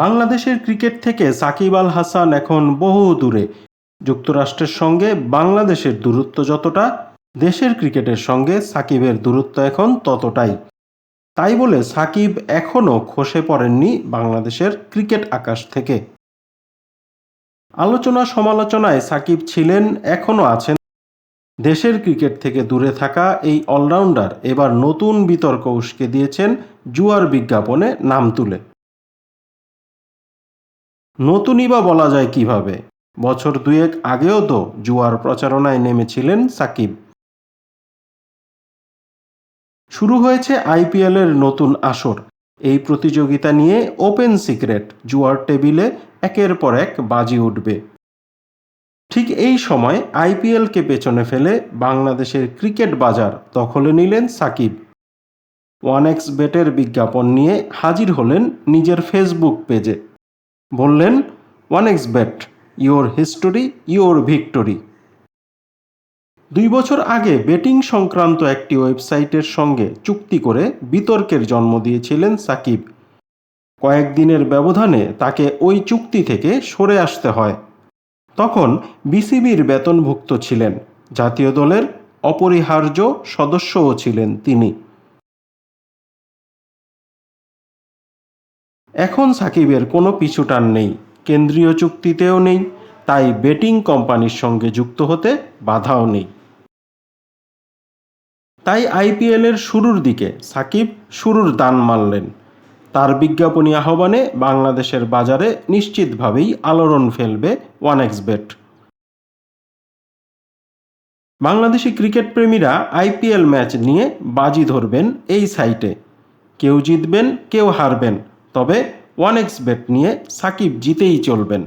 বাংলাদেশের ক্রিকেট থেকে সাকিব আল হাসান এখন বহু দূরে। যুক্তরাষ্ট্রের সঙ্গে বাংলাদেশের দূরত্ব যতটা, দেশের ক্রিকেটের সঙ্গে সাকিবের দূরত্ব এখন ততটাই। তাই বলে সাকিব এখনও খসে পড়েননি বাংলাদেশের ক্রিকেট আকাশ থেকে। আলোচনা সমালোচনায় সাকিব ছিলেন এখনও আছেন। দেশের ক্রিকেট থেকে দূরে থাকা এই অলরাউন্ডার এবার নতুন বিতর্ক উস্কে দিয়েছেন জুয়ার বিজ্ঞাপনে নাম তুলে। নতুনই বা বলা যায় কীভাবে? বছর দুয়েক আগেও তো জুয়ার প্রচারণায় নেমেছিলেন সাকিব। শুরু হয়েছে আইপিএলের নতুন আসর। এই প্রতিযোগিতা নিয়ে ওপেন সিক্রেট, জুয়ার টেবিলে একের পর এক বাজি উঠবে। ঠিক এই সময় আইপিএলকে পেছনে ফেলে বাংলাদেশের ক্রিকেট বাজার দখলে নিলেন সাকিব। ওয়ান এক্স বেটের বিজ্ঞাপন নিয়ে হাজির হলেন নিজের ফেসবুক পেজে। বললেন one X bet your history your victory দুই বছর আগে বেটিং সংক্রান্ত একটি ওয়েবসাইটের সঙ্গে চুক্তি করে বিতর্কের জন্ম দিয়েছিলেন সাকিব। কয়েকদিনের ব্যবধানে তাকে ওই চুক্তি থেকে সরে আসতে হয়। তখন বিসিবির বেতনভুক্ত ছিলেন। জাতীয় দলের অপরিহার্য সদস্যও ছিলেন তিনি। এখন সাকিবের কোনো পিছুটান নেই। কেন্দ্রীয় চুক্তিতেও নেই, তাই বেটিং কোম্পানির সঙ্গে যুক্ত হতে বাধাও নেই। তাই আইপিএলের শুরুর দিকে সাকিব শুরুর দান মারলেন তার বিজ্ঞাপনী আহ্বানে বাংলাদেশের বাজারে নিশ্চিতভাবেই আলোড়ন ফেলবে one X bet. Bangladeshi cricket প্রেমীরা IPL match নিয়ে বাজি ধরবেন এই সাইটে। কেউ জিতবেন, কেউ হারবেন। তবে ওয়ান এক্স বেট নিয়ে সাকিব জিতেই চলবেন।